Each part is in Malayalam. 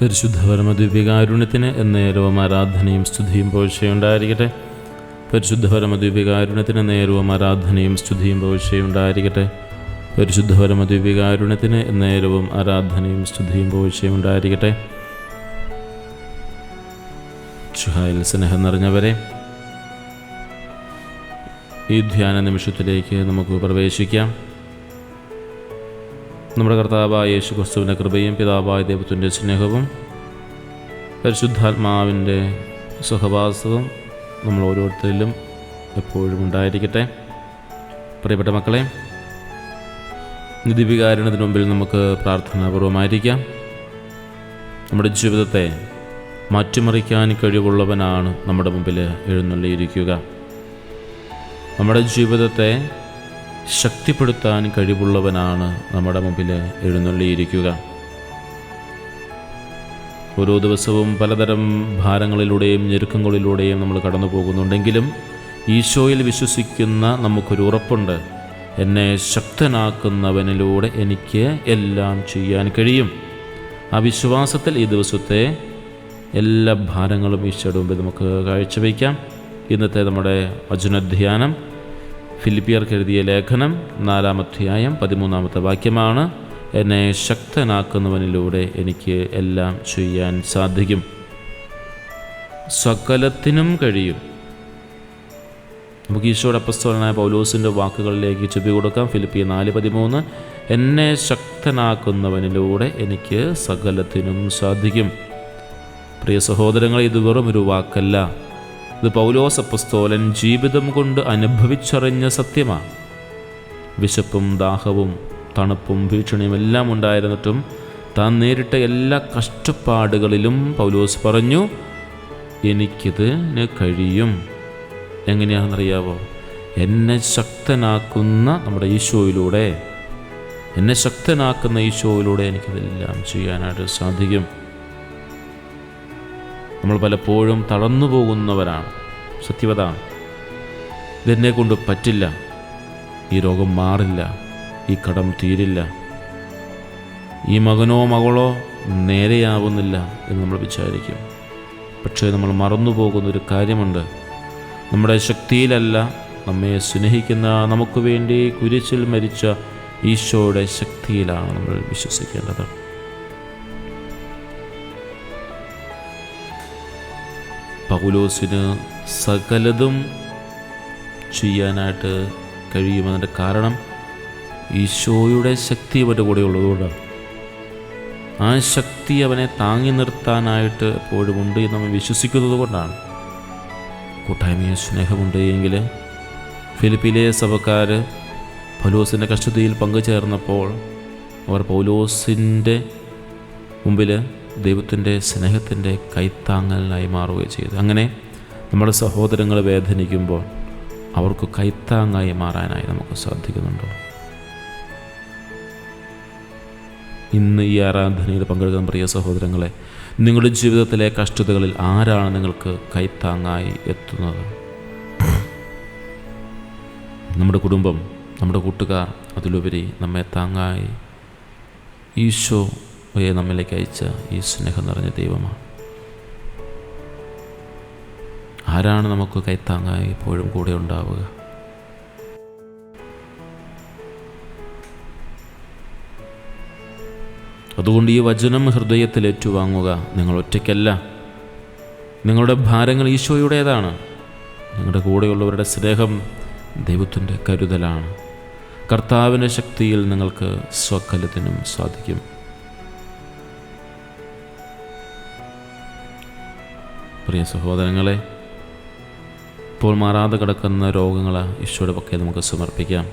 പരിശുദ്ധ പരമദ്വീപികാരുണ്യത്തിന് എന്നേരവും ആരാധനയും സ്തുതിയും പോഴ്ചയുണ്ടായിരിക്കട്ടെ. പരിശുദ്ധ പരമദ്വീപികാരുണ്യത്തിന് നേരവും ആരാധനയും സ്തുതിയും പോഴ്ചയുണ്ടായിരിക്കട്ടെ. പരിശുദ്ധ പരമദ്വീപികാരുണ്യത്തിന് എന്നേരവും ആരാധനയും സ്തുതിയും പോഴ്ചയുണ്ടായിരിക്കട്ടെ ഷുഹായിൽ സ്നേഹം നിറഞ്ഞവരെ ഈ ധ്യാന നിമിഷത്തിലേക്ക് നമുക്ക് പ്രവേശിക്കാം. നമ്മുടെ കർത്താവായ യേശു ക്രിസ്തുവിന്റെ കൃപയും പിതാവായ ദൈവത്തിന്റെ സ്നേഹവും പരിശുദ്ധാത്മാവിന്റെ സുഖവാസവും നമ്മൾ ഓരോരുത്തരിലും എപ്പോഴും ഉണ്ടായിരിക്കട്ടെ. പ്രിയപ്പെട്ട മക്കളെ നിധിവികാരണത്തിന് മുമ്പിൽ നമുക്ക് പ്രാർത്ഥനാപൂർവമായിരിക്കാം. നമ്മുടെ ജീവിതത്തെ മാറ്റിമറിക്കാൻ കഴിവുള്ളവനാണ് നമ്മുടെ മുമ്പിൽ എഴുന്നള്ളിയിരിക്കുക. നമ്മുടെ ജീവിതത്തെ ശക്തിപ്പെടുത്താൻ കഴിവുള്ളവനാണ് നമ്മുടെ മുമ്പിൽ എഴുന്നള്ളിയിരിക്കുക. ഓരോ ദിവസവും പലതരം ഭാരങ്ങളിലൂടെയും ഞെരുക്കങ്ങളിലൂടെയും നമ്മൾ കടന്നു പോകുന്നുണ്ടെങ്കിലും ഈശോയിൽ വിശ്വസിക്കുന്ന നമുക്കൊരു ഉറപ്പുണ്ട്. എന്നെ ശക്തനാക്കുന്നവനിലൂടെ എനിക്ക് എല്ലാം ചെയ്യാൻ കഴിയും. ആ വിശ്വാസത്തിൽ ഈ ദിവസത്തെ എല്ലാ ഭാരങ്ങളും ഈശോയുടെ മുമ്പിൽ നമുക്ക് കാഴ്ചവയ്ക്കാം ഇന്നത്തെ നമ്മുടെ വചനധ്യാനം ഫിലിപ്പിയർക്ക് എഴുതിയ ലേഖനം നാലാമധ്യായം പതിമൂന്നാമത്തെ വാക്യമാണ് എന്നെ ശക്തനാക്കുന്നവനിലൂടെ എനിക്ക് എല്ലാം ചെയ്യാൻ സാധിക്കും. സകലത്തിനും കഴിയും. നമുക്ക് ഈശോയുടെ അപ്പസ്തോലനായ പൗലോസിന്റെ വാക്കുകളിലേക്ക് ചെവി കൊടുക്കാം. ഫിലിപ്പിയ നാല് പതിമൂന്ന് എന്നെ ശക്തനാക്കുന്നവനിലൂടെ എനിക്ക് സകലത്തിനും സാധിക്കും. പ്രിയ സഹോദരങ്ങൾ ഇത് വെറും ഒരു വാക്കല്ല. ഇത് പൗലോസ് അപ്പസ്തോലൻ ജീവിതം കൊണ്ട് അനുഭവിച്ചറിഞ്ഞ സത്യമാണ്. വിശപ്പും ദാഹവും തണുപ്പും ഭീഷണിയും എല്ലാം ഉണ്ടായിരുന്നിട്ടും താൻ നേരിട്ട എല്ലാ കഷ്ടപ്പാടുകളിലും പൗലോസ് പറഞ്ഞു എനിക്കിതിന് കഴിയും. എങ്ങനെയാണെന്നറിയാവോ? എന്നെ ശക്തനാക്കുന്ന നമ്മുടെ ഈശോയിലൂടെ എന്നെ ശക്തനാക്കുന്ന ഈശോയിലൂടെ എനിക്കിതെല്ലാം ചെയ്യാനായിട്ട് സാധിക്കും. നമ്മൾ പലപ്പോഴും തളർന്നു പോകുന്നവരാണ്. സത്യവത ഇതെന്നെ കൊണ്ട് പറ്റില്ല. ഈ രോഗം മാറില്ല. ഈ കടം തീരില്ല. ഈ മകനോ മകളോ നേരെയാവുന്നില്ല എന്ന് നമ്മൾ വിചാരിക്കും. പക്ഷേ നമ്മൾ മറന്നു പോകുന്നൊരു കാര്യമുണ്ട്. നമ്മുടെ ശക്തിയിലല്ല നമ്മെ സ്നേഹിക്കുന്ന നമുക്ക് വേണ്ടി കുരിശിൽ മരിച്ച ഈശോയുടെ ശക്തിയിലാണ് നമ്മൾ വിശ്വസിക്കേണ്ടത്. പൗലോസിന് സകലതും ചെയ്യാനായിട്ട് കഴിയുമെന്നതിന്റെ കാരണം ഈശോയുടെ ശക്തി അവന്റെ കൂടെ ഉള്ളതുകൊണ്ടാണ്. ആ ശക്തി അവനെ താങ്ങി നിർത്താനായിട്ട് എപ്പോഴും ഉണ്ട് എന്ന് നമ്മൾ വിശ്വസിക്കുന്നത് കൊണ്ടാണ്. കൂട്ടായ്മയെ സ്നേഹമുണ്ട് എങ്കിൽ ഫിലിപ്പിലെ സഭക്കാർ പൗലോസിന്റെ കഷ്ടതയിൽ പങ്കുചേർന്നപ്പോൾ അവർ പൗലോസിന്റെ മുമ്പിൽ ദൈവത്തിന്റെ സ്നേഹത്തിന്റെ കൈത്താങ്ങലിനായി മാറുകയും ചെയ്തു. അങ്ങനെ നമ്മുടെ സഹോദരങ്ങൾ വേദനിക്കുമ്പോൾ അവർക്ക് കൈത്താങ്ങായി മാറാനായി നമുക്ക് സാധിക്കുന്നുണ്ടോ. ഇന്ന് ഈ ആരാധനയിൽ പങ്കെടുക്കുന്ന പ്രിയ സഹോദരങ്ങളെ നിങ്ങളുടെ ജീവിതത്തിലെ കഷ്ടതകളിൽ ആരാണ് നിങ്ങൾക്ക് കൈത്താങ്ങായി എത്തുന്നത്? നമ്മുടെ കുടുംബം നമ്മുടെ കൂട്ടുകാർ അതിലുപരി നമ്മെ താങ്ങായി. ഈശോയെ നമ്മിലേക്ക് അയച്ച ഈ സ്നേഹം നിറഞ്ഞ ദൈവമാണ് ആരാണ് നമുക്ക് കൈത്താങ്ങായി എപ്പോഴും കൂടെ ഉണ്ടാവുക? അതുകൊണ്ട് ഈ വചനം ഹൃദയത്തിൽ ഏറ്റുവാങ്ങുക. നിങ്ങൾ ഒറ്റയ്ക്കല്ല. നിങ്ങളുടെ ഭാരങ്ങൾ ഈശോയുടേതാണ്. നിങ്ങളുടെ കൂടെയുള്ളവരുടെ സ്നേഹം ദൈവത്തിന്റെ കരുതലാണ്. കർത്താവിന്റെ ശക്തിയിൽ നിങ്ങൾക്ക് സ്വക്കലത്തിനും സാധിക്കും. പ്രിയ സഹോദരങ്ങളെ ഇപ്പോൾ മാറാതെ കിടക്കുന്ന രോഗങ്ങൾ ഈശോയുടെ പക്കെ നമുക്ക് സമർപ്പിക്കാം.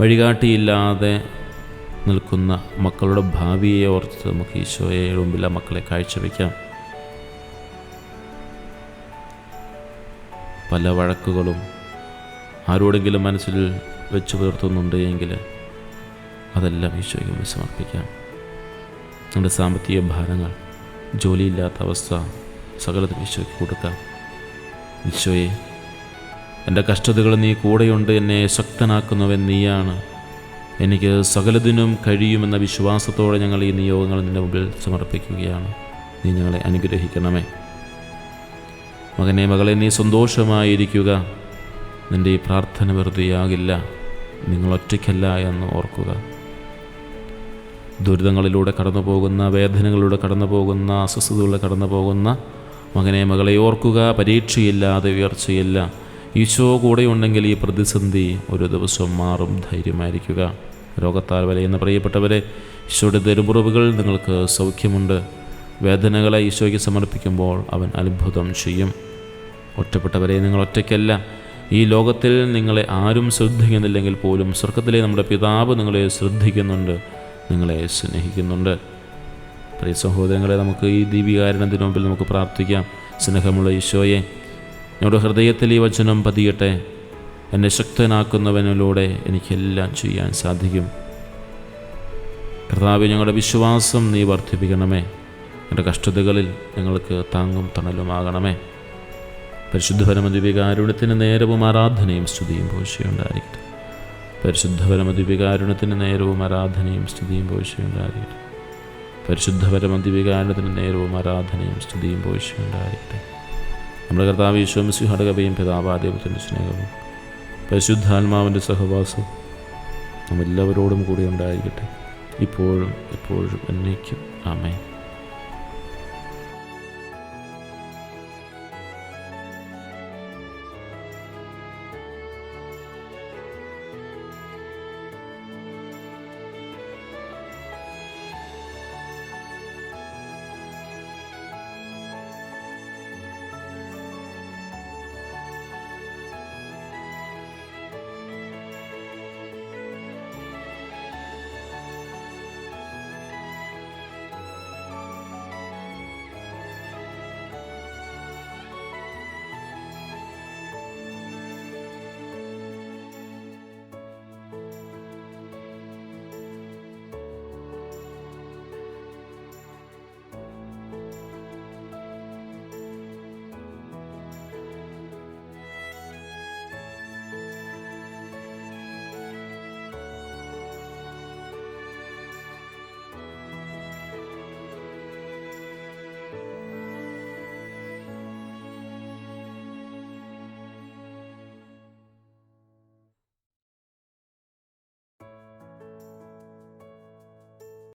വഴികാട്ടിയില്ലാതെ നിൽക്കുന്ന മക്കളുടെ ഭാവിയെ ഓർത്ത് നമുക്ക് ഈശോയെ മുമ്പിൽ ആ മക്കളെ കാഴ്ചവെക്കാം. പല വഴക്കുകളും ആരോടെങ്കിലും മനസ്സിൽ വെച്ച് പുലർത്തുന്നുണ്ട് എങ്കിൽ അതെല്ലാം ഈശോയ്ക്ക് സമർപ്പിക്കാം. നമ്മുടെ സാമ്പത്തിക ഭാരങ്ങൾ ജോലിയില്ലാത്ത അവസ്ഥ സകലതും ഈശോയ്ക്ക് കൊടുക്കാം. ഈശോയെ എന്റെ കഷ്ടതകൾ നീ കൂടെയുണ്ട് എന്നെ ശക്തനാക്കുന്നവൻ നീയാണ്. എനിക്ക് സകലതിനും കഴിയുമെന്ന വിശ്വാസത്തോടെ ഞങ്ങൾ ഈ നിയോഗങ്ങൾ നിന്റെ മുമ്പിൽ സമർപ്പിക്കുകയാണ്. നീ ഞങ്ങളെ അനുഗ്രഹിക്കണമേ. മകനെ മകളെ നീ സന്തോഷമായിരിക്കുക. നിന്റെ ഈ പ്രാർത്ഥന വെറുതെയാകില്ല. നിങ്ങൾ ഒറ്റയ്ക്കല്ല എന്ന് ഓർക്കുക. ദുരിതങ്ങളിലൂടെ കടന്നു പോകുന്ന വേദനകളിലൂടെ കടന്നു പോകുന്ന അസ്വസ്ഥതകളിലൂടെ കടന്നു പോകുന്ന മകനെ മകളെ ഓർക്കുക പരീക്ഷയില്ലാതെ ഉയർച്ചയില്ല. ഈശോ കൂടെയുണ്ടെങ്കിൽ ഈ പ്രതിസന്ധി ഒരു ദിവസം മാറും. ധൈര്യമായിരിക്കുക. രോഗത്താൽ വലയുന്ന പ്രിയപ്പെട്ടവരെ ഈശോയുടെ തെരുമുറിവുകൾ നിങ്ങൾക്ക് സൗഖ്യമുണ്ട്. വേദനകളെ ഈശോയ്ക്ക് സമർപ്പിക്കുമ്പോൾ അവൻ അത്ഭുതം ചെയ്യും. ഒറ്റപ്പെട്ടവരെ നിങ്ങൾ ഒറ്റയ്ക്കല്ല. ഈ ലോകത്തിൽ നിങ്ങളെ ആരും ശ്രദ്ധിക്കുന്നില്ലെങ്കിൽ പോലും സ്വർഗത്തിലെ നമ്മുടെ പിതാവ് നിങ്ങളെ ശ്രദ്ധിക്കുന്നുണ്ട്. നിങ്ങളെ സ്നേഹിക്കുന്നുണ്ട്. പ്രിയ സഹോദരങ്ങളെ നമുക്ക് ഈ ദീപികാരണത്തിന് മുമ്പിൽ നമുക്ക് പ്രാർത്ഥിക്കാം. സ്നേഹമുള്ള ഈശോയെ ഞങ്ങളുടെ ഹൃദയത്തിൽ ഈ വചനം പതിയട്ടെ. എന്നെ ശക്തനാക്കുന്നവനിലൂടെ എനിക്കെല്ലാം ചെയ്യാൻ സാധിക്കും. കർത്താവ് ഞങ്ങളുടെ വിശ്വാസം നീ വർദ്ധിപ്പിക്കണമേ. എന്റെ കഷ്ടതകളിൽ ഞങ്ങൾക്ക് താങ്ങും തണലുമാകണമേ. പരിശുദ്ധപരമദിവികാരുണ്യത്തിന് നേരവും ആരാധനയും സ്തുതിയും പോഷയുണ്ടായിരിക്കട്ടെ. പരിശുദ്ധപരമദിവികാരുണ്യത്തിന് നേരവും ആരാധനയും സ്തുതിയും പോഷയുണ്ടായിരിക്കട്ടെ. പരിശുദ്ധപരമദിവികാരുണ്യത്തിന് നേരവും ആരാധനയും സ്തുതിയും പോഷയുണ്ടായിരിക്കട്ടെ നമ്മുടെ കർത്താവ് ഈശോമിസിഹടകവയും പിതാപാദേവത്തിന്റെ സ്നേഹവും പരിശുദ്ധാത്മാവിന്റെ സഹവാസവും നമ്മെല്ലാവരോടും കൂടി ഉണ്ടായിരിക്കട്ടെ. ഇപ്പോഴും എപ്പോഴും എന്നേക്കും. ആമേ